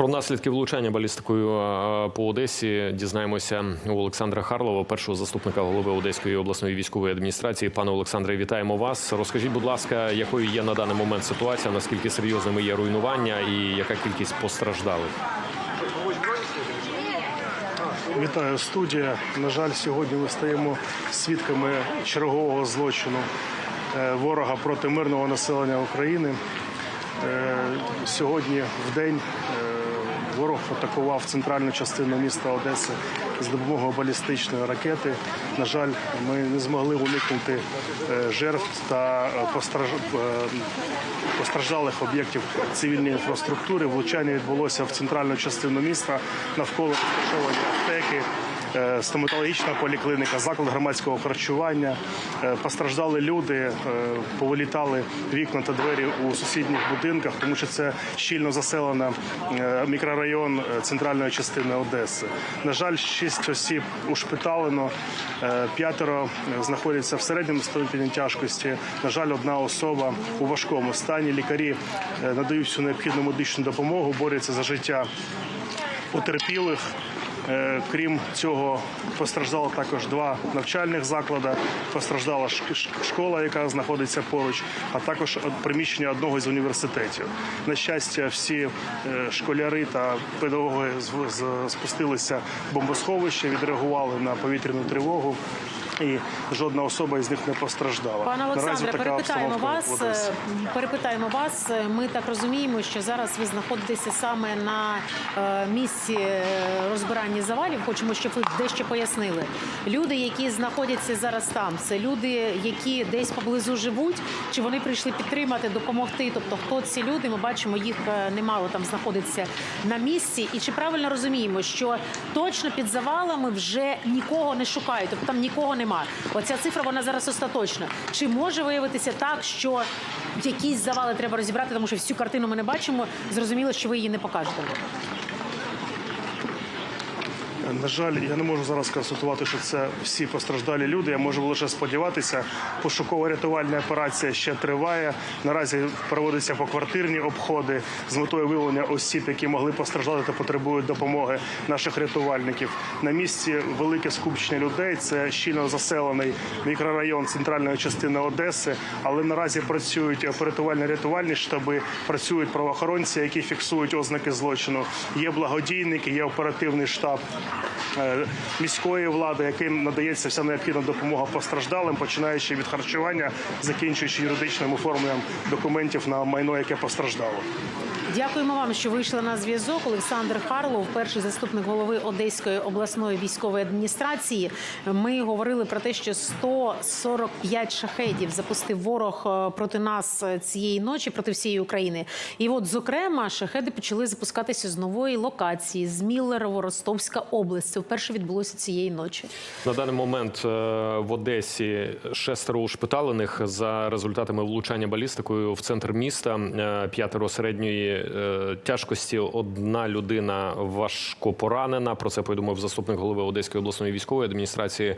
Про наслідки влучання балістикою е, по Одесі дізнаємося у Олександра Харлова, першого заступника голови Одеської обласної військової адміністрації. Пане Олександре, вітаємо вас. Розкажіть, будь ласка, якою є на даний момент ситуація, наскільки серйозними є руйнування і яка кількість постраждалих? Вітаю студія. На жаль, сьогодні ми стаємо свідками чергового злочину е, ворога проти мирного населення України. Е, Сьогодні в день е, ворог атакував центральну частину міста Одеси з допомогою балістичної ракети. На жаль, ми не змогли уникнути е, жертв та постраж- постраждалих об'єктів цивільної інфраструктури. Влучання відбулося в центральну частину міста навколо розташовані аптеки. Е, Стоматологічна поліклініка, заклад громадського харчування. Е, Постраждали люди, е, повилітали вікна та двері у сусідніх будинках, тому що це щільно заселена мікрорайон центральної частини Одеси. На жаль, шість осіб ушпиталено, п'ятеро знаходяться в середньому ступені тяжкості. На жаль, одна особа у важкому стані. Лікарі надають всю необхідну медичну допомогу, борються за життя потерпілих. Е, Крім цього, постраждало також два навчальних заклади. Постраждала школа, яка знаходиться поруч, а також приміщення одного з університетів. На щастя, всі е, школяри та педагоги спустилися в бомбосховище, відреагували на повітряну тривогу. І жодна особа із них не постраждала. Пане Олександре, перепитаємо вас. Е, Перепитаємо вас. Ми так розуміємо, що зараз ви знаходитеся саме на е, місці е, розбирання завалів. Хочемо, щоб ви дещо пояснили. Люди, які знаходяться зараз там, це люди, які десь поблизу живуть, чи вони прийшли підтримати, допомогти. Тобто, хто ці люди? Ми бачимо, їх немало там знаходиться на місці. І чи правильно розуміємо, що точно під завалами вже нікого не шукають, тобто там нікого немає. Оця цифра вона зараз остаточна. Чи може виявитися так, що якісь завали треба розібрати, тому що всю картину ми не бачимо. Зрозуміло, що ви її не покажете. На жаль, я не можу зараз констатувати, що це всі постраждалі люди. Я можу лише сподіватися. Пошуково-рятувальна операція ще триває. Наразі проводяться поквартирні обходи з метою виявлення осіб, які могли постраждати та потребують допомоги наших рятувальників. На місці велике скупчення людей. Це щільно заселений мікрорайон центральної частини Одеси. Але наразі працюють оперативально-рятувальні штаби, працюють правоохоронці, які фіксують ознаки злочину. Є благодійники, є оперативний штаб міської влади, яким надається вся необхідна допомога постраждалим, починаючи від харчування, закінчуючи юридичним оформленням документів на майно, яке постраждало. Дякуємо вам, що вийшли на зв'язок. Олександр Харлов, перший заступник голови Одеської обласної військової адміністрації. Ми говорили про те, що 145 шахедів запустив ворог е, проти нас е, цієї ночі, проти всієї України. І от, зокрема, шахеди почали запускатися з нової локації з Міллерово, Ростовська область. Це вперше відбулося цієї ночі. На даний момент е, в Одесі шестеро ушпиталених за результатами влучання балістикою в центр міста. Е, П'ятеро середньої е, тяжкості. Одна людина важко поранена. Про це повідомив заступник голови Одеської обласної військової адміністрації.